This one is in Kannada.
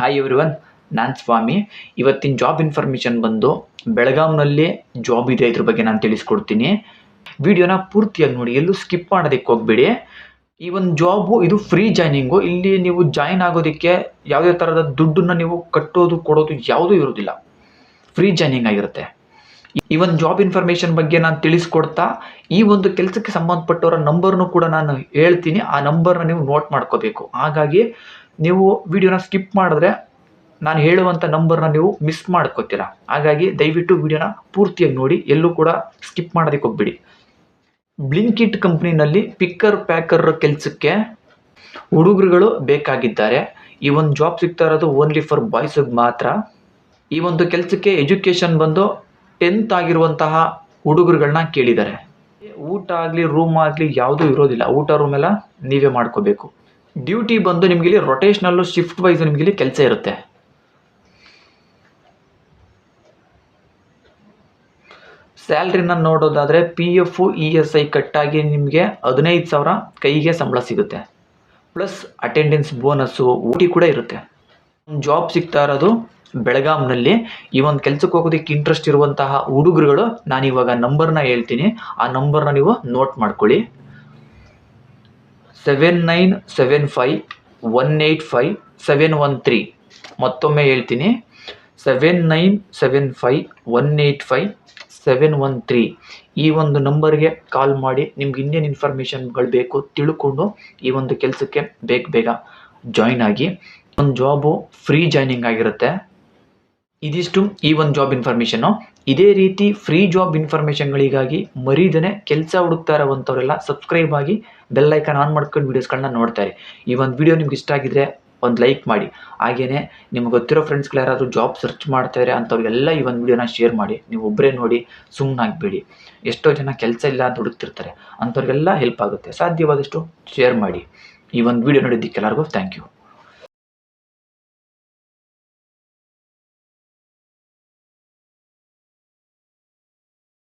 ಹಾಯ್ ಎವ್ರಿವನ್ ನಾನು ಸ್ವಾಮಿ. ಇವತ್ತಿನ ಜಾಬ್ ಇನ್ಫಾರ್ಮೇಷನ್ ಬಂದು ಬೆಳಗಾಂನಲ್ಲಿ ಜಾಬ್ ಇದೆ ಇದ್ರ ಬಗ್ಗೆ ನಾನು ತಿಳಿಸ್ಕೊಡ್ತೀನಿ. ವಿಡಿಯೋನ ಪೂರ್ತಿಯಾಗಿ ನೋಡಿ, ಎಲ್ಲೂ ಸ್ಕಿಪ್ ಮಾಡೋದಕ್ಕೆ ಹೋಗ್ಬೇಡಿ. ಈ ಒಂದು ಜಾಬು ಇದು ಫ್ರೀ ಜಾಯ್ನಿಂಗು ಇಲ್ಲಿ ನೀವು ಜಾಯ್ನ್ ಆಗೋದಕ್ಕೆ ಯಾವುದೇ ಥರದ ದುಡ್ಡನ್ನು ನೀವು ಕಟ್ಟೋದು, ಕೊಡೋದು ಯಾವುದೂ ಇರೋದಿಲ್ಲ. ಫ್ರೀ ಜಾಯ್ನಿಂಗ್ ಆಗಿರುತ್ತೆ. ಈ ಒಂದು ಜಾಬ್ ಇನ್ಫಾರ್ಮೇಷನ್ ಬಗ್ಗೆ ನಾನು ತಿಳಿಸ್ಕೊಡ್ತಾ, ಈ ಒಂದು ಕೆಲಸಕ್ಕೆ ಸಂಬಂಧಪಟ್ಟವರ ನಂಬರ್ನು ಕೂಡ ನಾನು ಹೇಳ್ತೀನಿ. ಆ ನಂಬರ್ನ ನೀವು ನೋಟ್ ಮಾಡ್ಕೋಬೇಕು. ಹಾಗಾಗಿ ನೀವು ವಿಡಿಯೋನ ಸ್ಕಿಪ್ ಮಾಡಿದ್ರೆ ನಾನು ಹೇಳುವಂಥ ನಂಬರ್ನ ನೀವು ಮಿಸ್ ಮಾಡ್ಕೋತೀರ. ಹಾಗಾಗಿ ದಯವಿಟ್ಟು ವಿಡಿಯೋನ ಪೂರ್ತಿಯಾಗಿ ನೋಡಿ, ಎಲ್ಲೂ ಕೂಡ ಸ್ಕಿಪ್ ಮಾಡೋದಕ್ಕೆ ಹೋಗ್ಬಿಡಿ. ಬ್ಲಿಂಕಿಟ್ ಕಂಪ್ನಿನಲ್ಲಿ ಪಿಕ್ಕರ್ ಪ್ಯಾಕರ್ ಕೆಲಸಕ್ಕೆ ಹುಡುಗರುಗಳು ಬೇಕಾಗಿದ್ದಾರೆ. ಈ ಒಂದು ಜಾಬ್ ಸಿಗ್ತಾ ಇರೋದು ಓನ್ಲಿ ಫಾರ್ ಬಾಯ್ಸಿಗೆ ಮಾತ್ರ. ಈ ಒಂದು ಕೆಲಸಕ್ಕೆ ಎಜುಕೇಷನ್ ಬಂದು ಟೆಂತ್ ಆಗಿರುವಂತಹ ಹುಡುಗರುಗಳನ್ನ ಕೇಳಿದ್ದಾರೆ. ಊಟ ಆಗಲಿ ರೂಮ್ ಆಗಲಿ ಯಾವುದೂ ಇರೋದಿಲ್ಲ. ಊಟ ರೂಮ್ ಎಲ್ಲ ನೀವೇ ಮಾಡ್ಕೋಬೇಕು. ಡ್ಯೂಟಿ ಬಂದು ನಿಮಗೆ ಇಲ್ಲಿ ರೊಟೇಷ್ನಲ್ಲು ಶಿಫ್ಟ್ ವೈಸ್ ನಿಮಗೆ ಇಲ್ಲಿ ಕೆಲಸ ಇರುತ್ತೆ. ಸ್ಯಾಲ್ರಿನ ನೋಡೋದಾದರೆ P F E S I ಕಟ್ಟಾಗಿ ನಿಮಗೆ ಹದಿನೈದು ಸಾವಿರ ಕೈಗೆ ಸಂಬಳ ಸಿಗುತ್ತೆ. ಪ್ಲಸ್ ಅಟೆಂಡೆನ್ಸ್ ಬೋನಸ್ಸು ಊಟಿ ಕೂಡ ಇರುತ್ತೆ. ಜಾಬ್ ಸಿಗ್ತಾ ಇರೋದು ಬೆಳಗಾಂನಲ್ಲಿ. ಈ ಒಂದು ಕೆಲಸಕ್ಕೆ ಹೋಗೋದಕ್ಕೆ ಇಂಟ್ರೆಸ್ಟ್ ಇರುವಂತಹ ಹುಡುಗರುಗಳು ನಾನು ಇವಾಗ ನಂಬರ್ನ ಹೇಳ್ತೀನಿ. ಆ ನಂಬರ್ನ ನೀವು ನೋಟ್ ಮಾಡ್ಕೊಳ್ಳಿ. Seven nine seven five one eight five seven one three ಮತ್ತೊಮ್ಮೆ ಹೇಳ್ತೀನಿ. Seven nine seven five one eight five seven one three ಈ ಒಂದು ನಂಬರ್ಗೆ ಕಾಲ್ ಮಾಡಿ ನಿಮ್ಗೆ ಇನ್ನೇನು ಇನ್ಫಾರ್ಮೇಷನ್ಗಳು ಬೇಕು, ತಿಳ್ಕೊಂಡು ಈ ಒಂದು ಕೆಲಸಕ್ಕೆ ಬೇಗ ಬೇಗ ಜಾಯ್ನ್ ಆಗಿ. ಒಂದು ಜಾಬು ಫ್ರೀ ಜಾಯ್ನಿಂಗ್ ಆಗಿರುತ್ತೆ. ಇದಿಷ್ಟು ಈ ಒಂದು ಜಾಬ್ ಇನ್ಫಾರ್ಮೇಷನ್ನು ಇದೇ ರೀತಿ ಫ್ರೀ ಜಾಬ್ ಇನ್ಫಾರ್ಮೇಷನ್ಗಳಿಗಾಗಿ ಮರೀದನೆ ಕೆಲಸ ಹುಡುಕ್ತಾ ಇರೋವಂಥವರೆಲ್ಲ ಸಬ್ಸ್ಕ್ರೈಬ್ ಆಗಿ ಬೆಲ್ ಐಕಾನ್ ಆನ್ ಮಾಡ್ಕೊಂಡು ವೀಡಿಯೋಸ್ಗಳನ್ನ ನೋಡ್ತಾರೆ ಈ ಒಂದು ವಿಡಿಯೋ ನಿಮ್ಗೆ ಇಷ್ಟ ಆಗಿದ್ರೆ ಒಂದು ಲೈಕ್ ಮಾಡಿ. ಹಾಗೆಯೇ ನಿಮ್ಗೆ ಗೊತ್ತಿರೋ ಫ್ರೆಂಡ್ಸ್ಗಳು ಯಾರಾದರೂ ಜಾಬ್ ಸರ್ಚ್ ಮಾಡ್ತಾರೆ ಅಂಥವ್ರಿಗೆಲ್ಲ ಈ ಒಂದು ವಿಡಿಯೋನ ಶೇರ್ ಮಾಡಿ. ನೀವು ಒಬ್ಬರೇ ನೋಡಿ ಸುಮ್ಮನಾಗಬೇಡಿ ಎಷ್ಟೋ ಜನ ಕೆಲಸ ಇಲ್ಲ ಅಂತ ಹುಡುಕ್ತಿರ್ತಾರೆ. ಅಂಥವ್ರಿಗೆಲ್ಲ ಹೆಲ್ಪ್ ಆಗುತ್ತೆ. ಸಾಧ್ಯವಾದಷ್ಟು ಶೇರ್ ಮಾಡಿ. ಈ ಒಂದು ವಿಡಿಯೋ ನೋಡಿದ್ದಕ್ಕೆ ಎಲ್ಲರಿಗೂ ಥ್ಯಾಂಕ್ ಯು